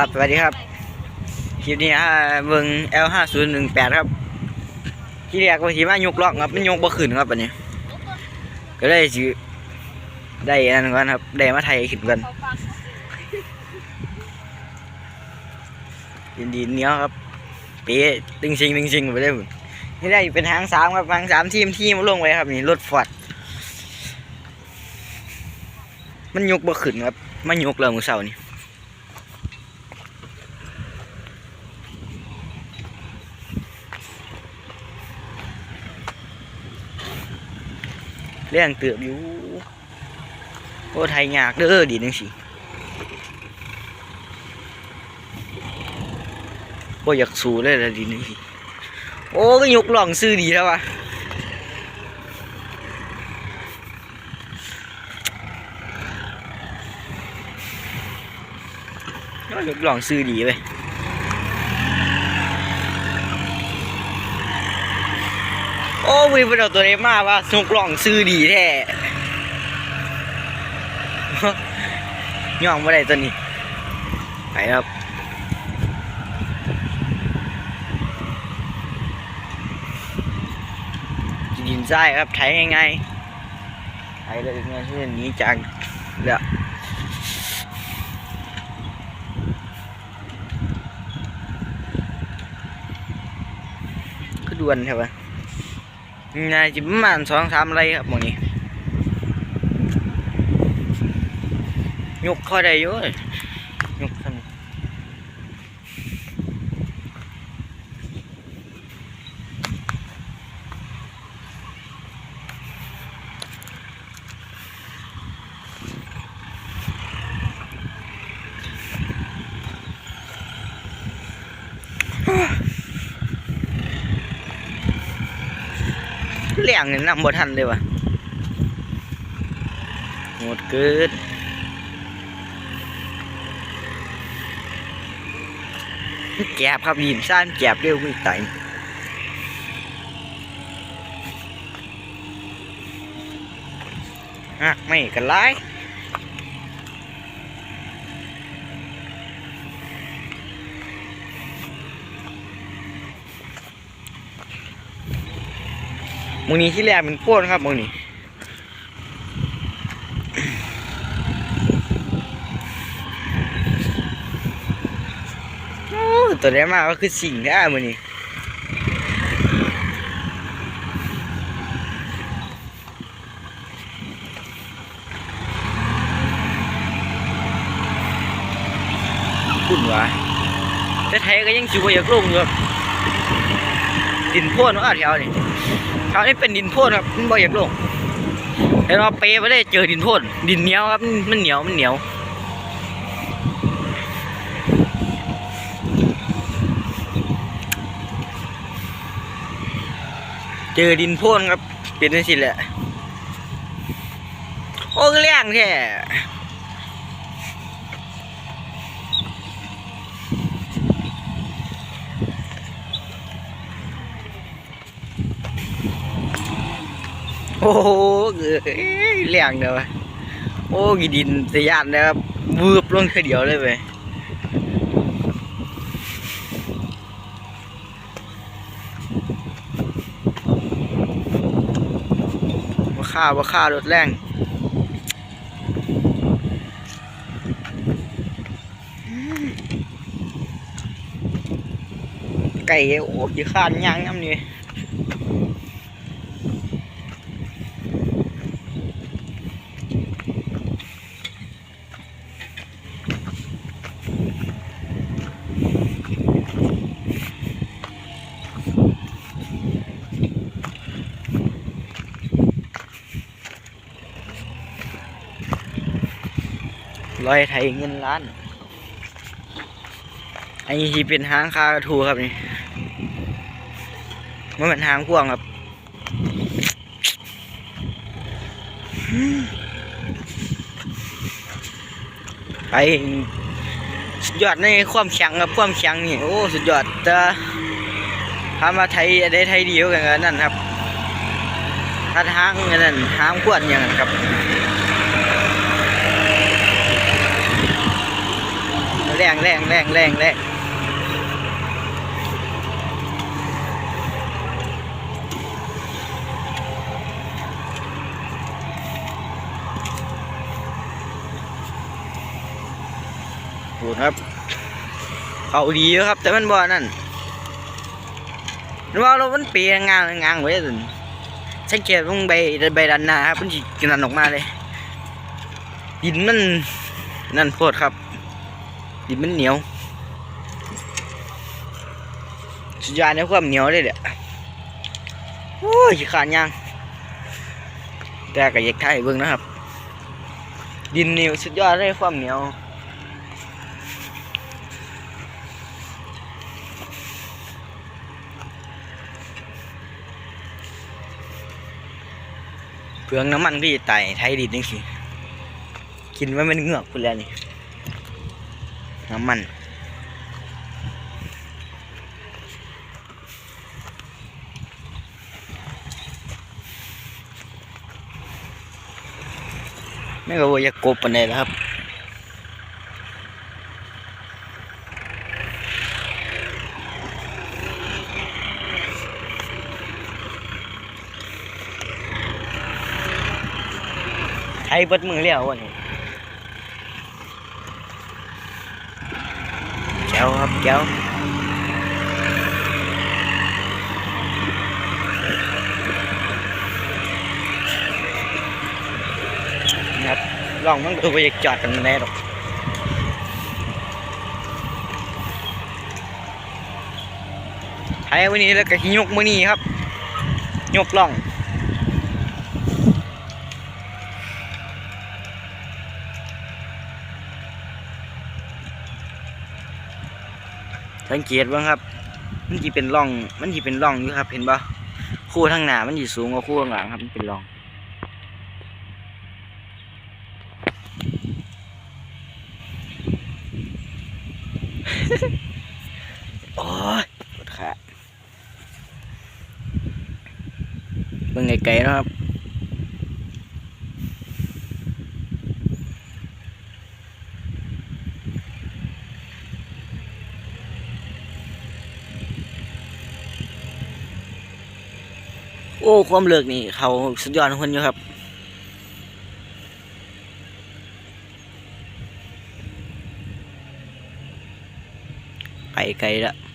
ครับสวัสดีครับ คลิปนี้ฮะเบิ่ง L 5 0 1 8ครับ ที่แรกว่าสิมายกล็อกครับมันยกบ่ขึ้นครับอันนี้ ก็เลยสิได้อันนั้นก่อนครับ ได้มาไทยขึ้นกันดินดีเนี้ยครับเป๊ะตึงชิงตึงชิงไปเลยพุ่นนี่ได้เป็นทางสามครับทางสามทีมที่มลงไว้ครับนี่รถฟอร์ดมันยกบ่ขึ้นครับมันยกแล้วมื้อเช้านี่ เรื่องเตือบอยู่โอ้ไทยยากเด้อดีนังสิโอ้อยากสู้เลยละดีนังสิโอ้ก็ยกหล่องซื้อดีแล้ววะโอ้ยกหล่องซื้อดีไป โอ้วีเป็นเอาตัวนี้มากว่าสุกล่องซื้อดีแท้ย่องไม่ได้ตัวนี้ ไปครับกินดินทรายครับไถง่ายๆไถเลยง่ายที่นี้จากเดี๋ยวก็ดวนใช่ปะ ง่ายจิประมาณสองสามไรครับหมดนี้ยกเข้าได้เยอะยกขึ้น เลี้ยงนี่นำบ่ทันเลยวะหมดเกิดแกบครับยินซ่านแกบเร็วไม่ตายหักไม่กันไร มึงนี้ที่แรกเป็นโป้นครับมึงนี้โอ้ตัวนี้มาก็คือสิ่งแท้มึงนี้คุณวะแต่ไทยก็ยังชิวอยากลงอยู่ ดินพ่นว่าแถวนี่แถวนี้เป็นดินพ่นครับมันบ่อยากลงแต่เราเปไปได้เจอดินพ่นดินเหนียวครับมันเหนียวมันเหนียวเจอดินพ่นครับเป็นนั่นสิแหละโอ้ก็เลี้ยงแท้ อ้โหเอ้เลี้ยงเด้อวโอ้กีดินสยานนะครับวืบลงแค่เดียวเลยไปว่าฆ่าว่าฆ่ารถแรงไก่โอ้ยข้านย่างน้ำนี่ ลอยไทยเงินล้านอันนี้ที่เป็นหางคากระทูครับนี่มันเป็นหางพ่วงครับไปสุดยอดในความแข็งครับความแข็งนี่โอ้สุดยอดแต่พามาไทยได้ไทยเดียวกันนั่นครับถ้าทางนนั่นห้างขวดอย่างนั้นครับ แรงแรงแรงแรงแรงดูครับ เขาดีอยู่ครับ แต่มันบ่นั่นนึกว่าเรามันเปียงางงางไว้สิสังเกตตรงใบใบด้านหน้าครับมันสิกนันออกมาเลยดินมันนั่นโพดครับ ดินมันเหนียวสุดยอดในความเหนียวเลยเด้อโอ้ยขาดยางแต่ก็อยากถ่ายเบิ่งนะครับ ดินเหนียวสุดยอดเลยความเหนียวเปลืองน้ำมันพี่ไต่ไทยดินนี่สิกินว่ามันเหงือกคุณแล้วนี่ น้ำมัน ไม่ก็ว่าจะกบปันใดแล้วครับไทยเบิดมือแล้ววันนี้ แก้วครับแก้วครับลองมันก็ไปจอดกันแน่หรอกไทยวันนี้แล้วก็ยกมือนี้ครับ ยกล่อง สังเกตบ้างครับ มันจะเป็นร่อง มันจะเป็นร่องอยู่ครับ เห็นปะคู่ทางหน้ามันจะสูงกว่าคู่ข้างหลังครับ มันเป็นร่อง โอ้ยปวดขาเบิ่งไกลๆนะครับ อ้ความเลือกนี่เขาสุดยอดคนอยู่ครับไปไกลละ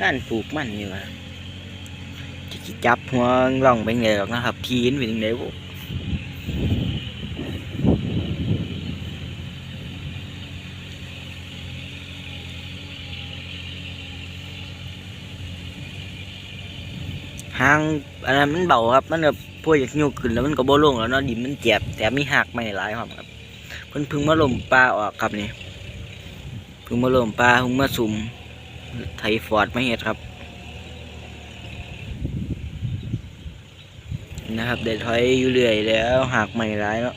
นั่นปลูกมันอยู่อะจะจับหัวล่องไปไงหรอกนะครับทีนเป็นยังไงบุหางอันนั้นมันเบาครับ มันแบบพวกอยากยกขึ้นแล้วมันก็บ่ลงแล้วเนาะดินมันเจ็บแต่มีหักไม่หลายครับครับเพิ่นพึ่งมาลมปลาออกครับนี่เพึ่งมาลมปลาเพึ่งมาซุ่ม ไถฟอร์ดมาเห็ดครับ นะครับเดี๋ยวถอยอยู่เรื่อยแล้วหากไม่ร้ายแล้ว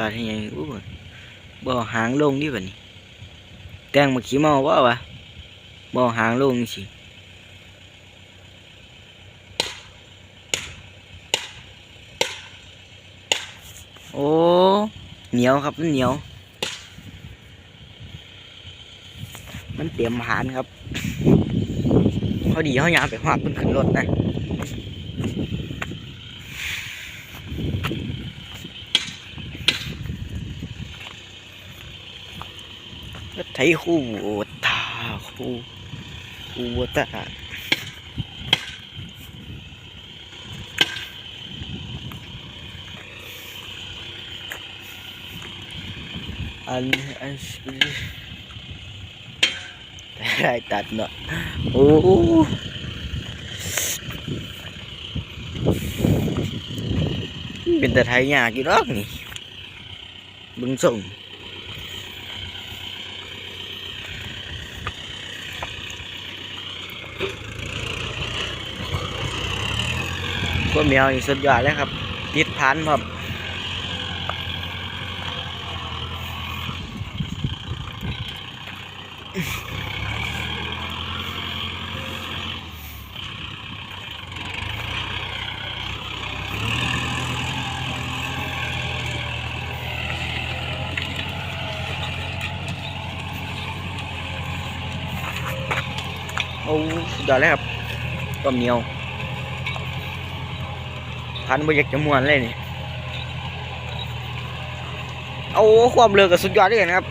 จอดให้ยังอู้บ่บ่หางลงดิบัดนี้แตงมาขี้เมาว่าวะบ่หางลงสิโอ้เหนียวครับมันเหนียว มันเตรียมหารครับพอดีเขายามไปหอดเพิ่นขึ้นรถนะ รถไถคู่ตาคู่คู่ตาอันอันได้ตัดเนาะ โอ้เป็นแต่ไทยยากอยู่ดอกนี่เบึงส่งพวกแมวนี่สุดยอดเลยครับติดพันครับโอ้สุดยอดเลยครับตัวเหมียว พันบ่อยากจะมวนเลยนี่เอาความเร็วกับสุดยอดด้วยนะครับ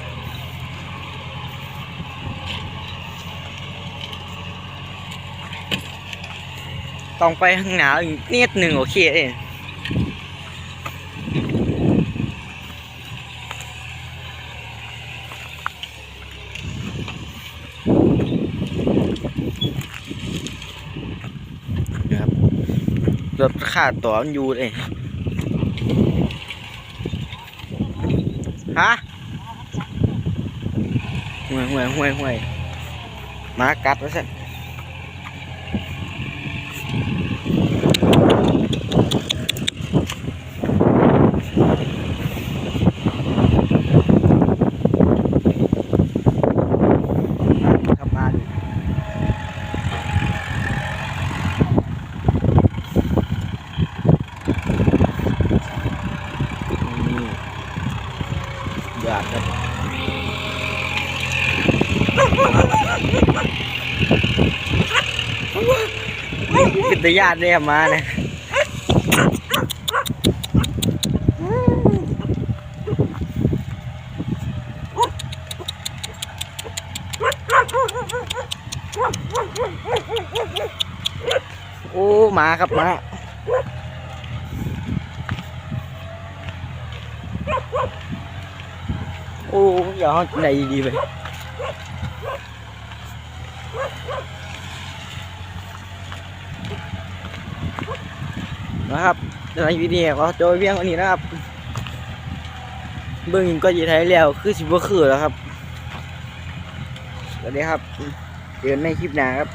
ต้องไปข้างหน้าอีกนิดหนึ่งโอเคเองนะครับ รถค่าต่อมันอยู่เลยฮะห่วยห่วยห่วยห่วยมากัดวะสันกลับบ้านนี่อยากครับ เป็นตาญาติเนี่ยมาเนี่ยโอ้มาครับมาโอ้อย่าเอาไหนดีไป นะครับในวิดีโอก็โจยเวียงวันนี้นะครับ เบื้องยิงก็จะไทยแล้ว คือสิบว่าคือแล้วครับ สวัสดีครับ เจอกันในคลิปหน้าครับ